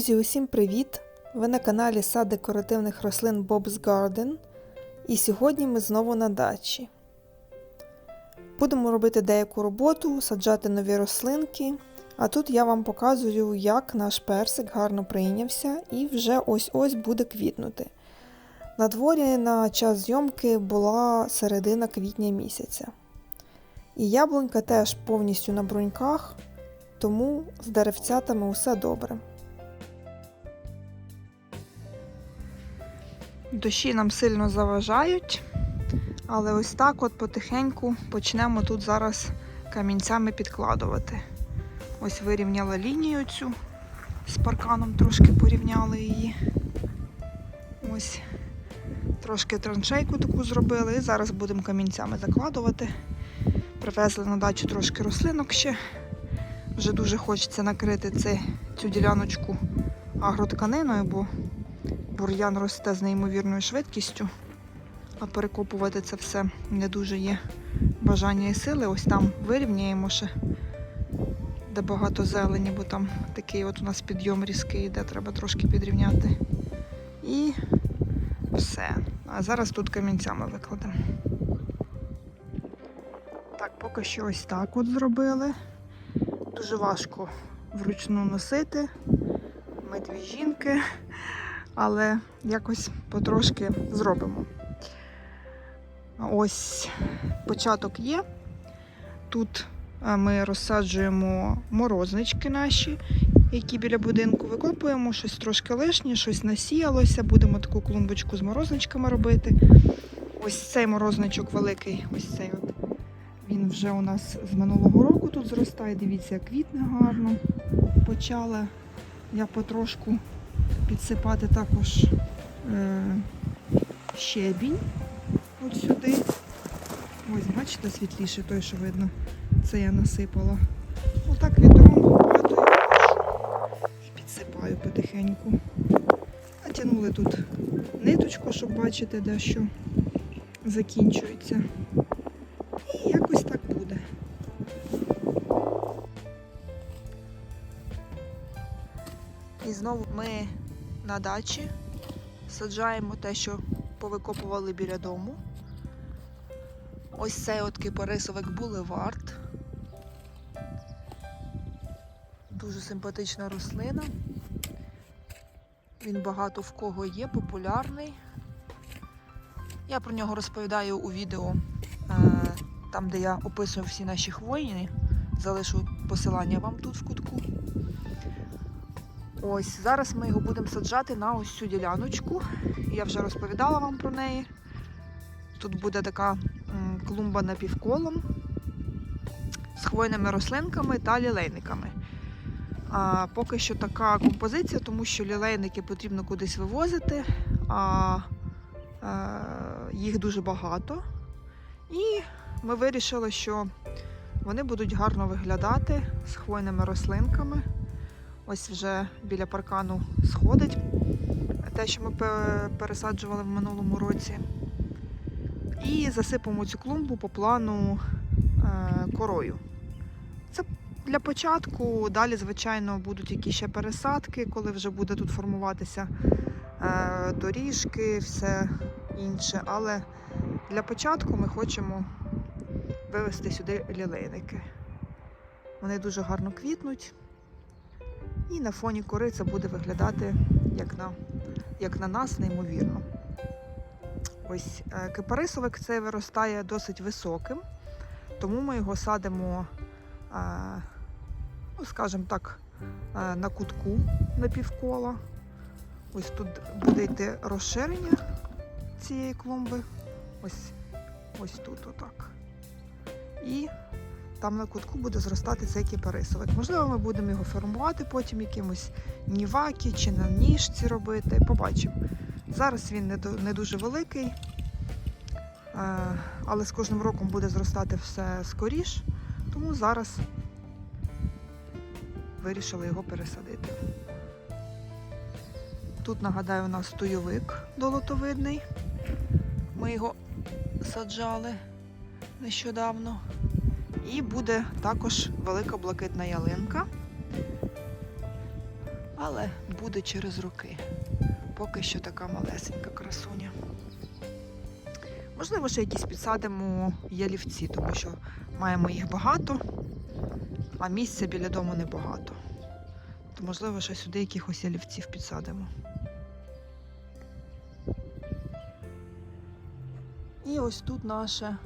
Друзі, усім привіт! Ви на каналі Сад декоративних рослин Bob's Garden. І сьогодні ми знову на дачі. Будемо робити деяку роботу, саджати нові рослинки. А тут я вам показую, як наш персик гарно прийнявся і вже ось-ось буде квітнути. На дворі на час зйомки була середина квітня місяця. І яблунька теж повністю на бруньках, тому з деревцятами усе добре. Дощі нам сильно заважають, але ось так от потихеньку почнемо тут зараз камінцями підкладувати. Ось вирівняла лінію цю з парканом, трошки порівняли її. Ось трошки траншейку таку зробили і зараз будемо камінцями закладувати. Привезли на дачу трошки рослинок ще. Вже дуже хочеться накрити цю діляночку агротканиною, бо бур'ян росте з неймовірною швидкістю, а перекопувати це все не дуже є бажання і сили. Ось там вирівняємо ще, де багато зелені, бо там такий от у нас підйом різкий, де треба трошки підрівняти. І все. А зараз тут камінцями викладемо. Так, поки що ось так от зробили. Дуже важко вручну носити. Ми дві жінки але якось потрошки зробимо. Ось початок є. Тут е, ми розсаджуємо морознички наші, які біля будинку викопуємо, щось трошки лишнє, щось насіялося. Будемо таку клумбочку з морозничками робити. Ось цей морозничок великий, ось цей от. Він вже у нас з минулого року тут зростає. Дивіться, як квітне гарно. Почала я потрошку підсипати також е, щебінь от сюди. Ось, бачите, світліше той, що видно. Це я насипала. Отак відром падаю і підсипаю потихеньку. Натягнули тут ниточку, щоб бачити, де що закінчується. І якось так буде. І знову ми на дачі саджаємо те, що повикопували біля дому. Ось цей от кипарисовик булевард. Дуже симпатична рослина. Він багато в кого є, популярний. Я про нього розповідаю у відео, е, там, де я описую всі наші хвойні. Залишу посилання вам тут в кутку. Ось зараз ми його будемо саджати на ось цю діляночку. Я вже розповідала вам про неї. Тут буде така клумба напівколом з хвойними рослинками та лілейниками. А, Поки що така композиція, тому що лілейники потрібно кудись вивозити, а е, їх дуже багато. І ми вирішили, що вони будуть гарно виглядати з хвойними рослинками. Ось вже біля паркану сходить те, що ми пересаджували в минулому році. І засипемо цю клумбу по плану е, корою. Це для початку. Далі, звичайно, будуть якісь ще пересадки, коли вже буде тут формуватися е, доріжки, все інше. Але для початку ми хочемо вивезти сюди лілейники. Вони дуже гарно квітнуть. І на фоні кори це буде виглядати як на як на нас, неймовірно. Ось е, кипарисовик цей виростає досить високим, тому ми його садимо, е, ну, скажімо так, е, на кутку на півкола. Ось тут буде йти розширення цієї клумби. Ось ось тут отак. І там на кутку буде зростати цей кіпарисовик. Можливо, ми будемо його формувати потім якимось нівакі чи на ніжці робити. Побачимо. Зараз він не дуже великий, е, але з кожним роком буде зростати все скоріш, тому зараз вирішили його пересадити. Тут, нагадаю, у нас стойовик долотовидний. Ми його саджали нещодавно. І буде також велика блакитна ялинка. Але буде через роки. Поки що така малесенька красуня. Можливо, ще якісь підсадимо ялівці, тому що маємо їх багато, а місця біля дому небагато. То, можливо, ще сюди якихось ялівців підсадимо. І ось тут наше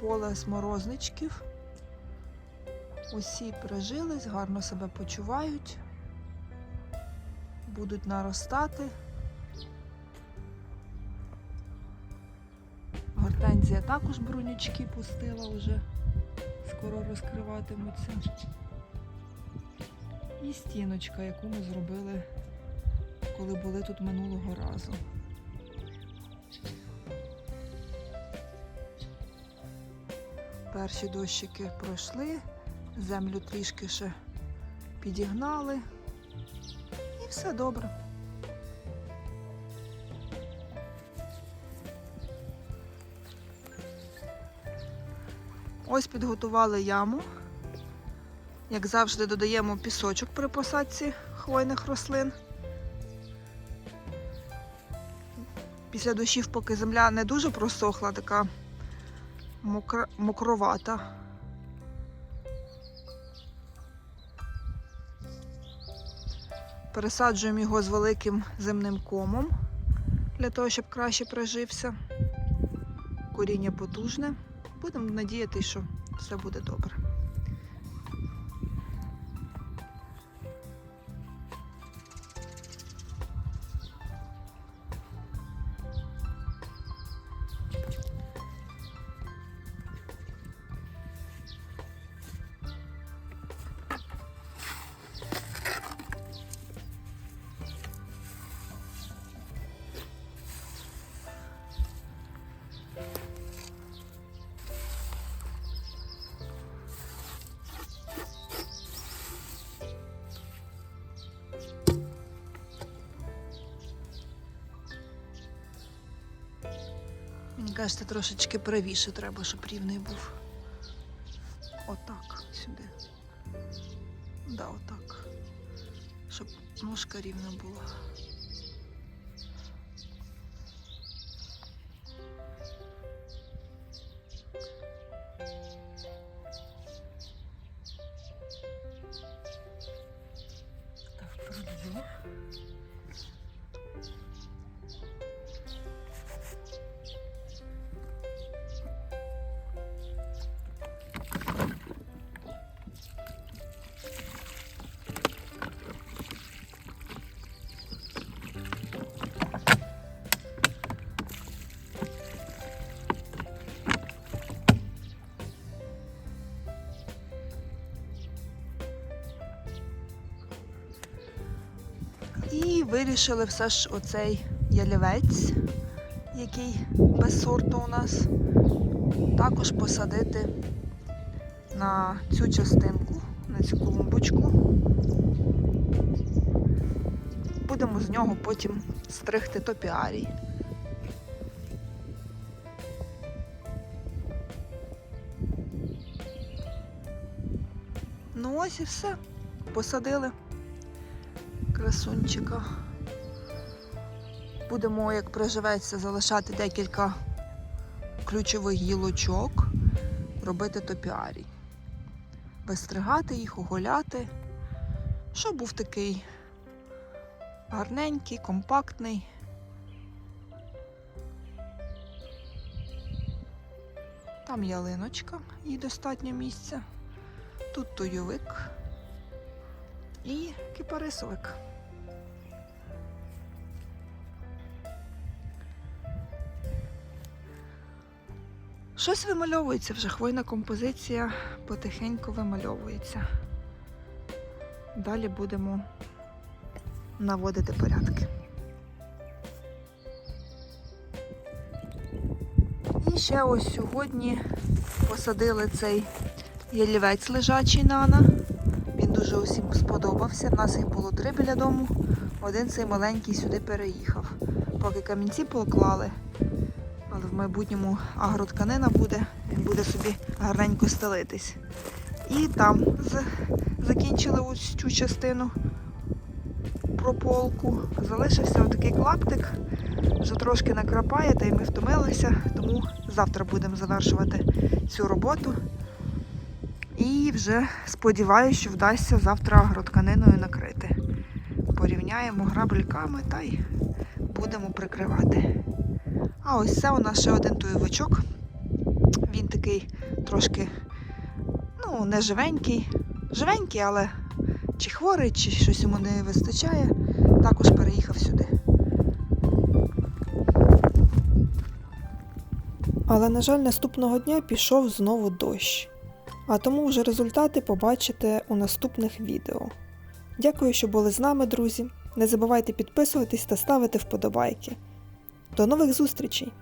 поле сморозничків. Усі прижились, гарно себе почувають, будуть наростати. Гортензія також брунючки пустила вже, скоро розкриватимуться. І стіночка, яку ми зробили, коли були тут минулого разу. Перші дощики пройшли, землю трішки ще підігнали. І все добре. Ось підготували яму. Як завжди, додаємо пісочок при посадці хвойних рослин. Після дощів, поки земля не дуже просохла, така мокровата. Пересаджуємо його з великим земним комом для того, щоб краще прожився. Коріння потужне. Будемо надіятися, що все буде добре. Мені трошечки правіше треба, щоб рівний був. Отак, сюди. Да, отак. Щоб ножка рівна була. Вирішили все ж оцей ялівець, який без сорту у нас, також посадити на цю частинку, на цю клумбочку. Будемо з нього потім стригти топіарій. Ну ось і все. Посадили красунчика. Будемо, як приживеться, залишати декілька ключових гілочок, робити топіарій. Вистригати їх, оголяти, щоб був такий гарненький, компактний. Там ялиночка, їй достатньо місця. Тут туйовик і кипарисовик. Щось вимальовується вже, хвойна композиція потихеньку вимальовується. Далі будемо наводити порядки. І ще ось сьогодні посадили цей ялівець лежачий нана. Він дуже усім сподобався. У нас їх було три біля дому. Один цей маленький сюди переїхав. Поки камінці поклали, в майбутньому агротканина буде, він буде собі гарненько стелитись. І там закінчили ось цю частину прополку. Залишився отакий клаптик. Вже трошки накрапає, та й ми втомилися, тому завтра будемо завершувати цю роботу. І вже сподіваюся, що вдасться завтра агротканиною накрити. Порівняємо грабельками та й будемо прикривати. А ось це у нас ще один туєвичок. Він такий трошки, ну, не живенький. Живенький, але чи хворий, чи щось йому не вистачає. Також переїхав сюди. Але, на жаль, наступного дня пішов знову дощ. А тому вже результати побачите у наступних відео. Дякую, що були з нами, друзі. Не забувайте підписуватись та ставити вподобайки. До нових зустрічей!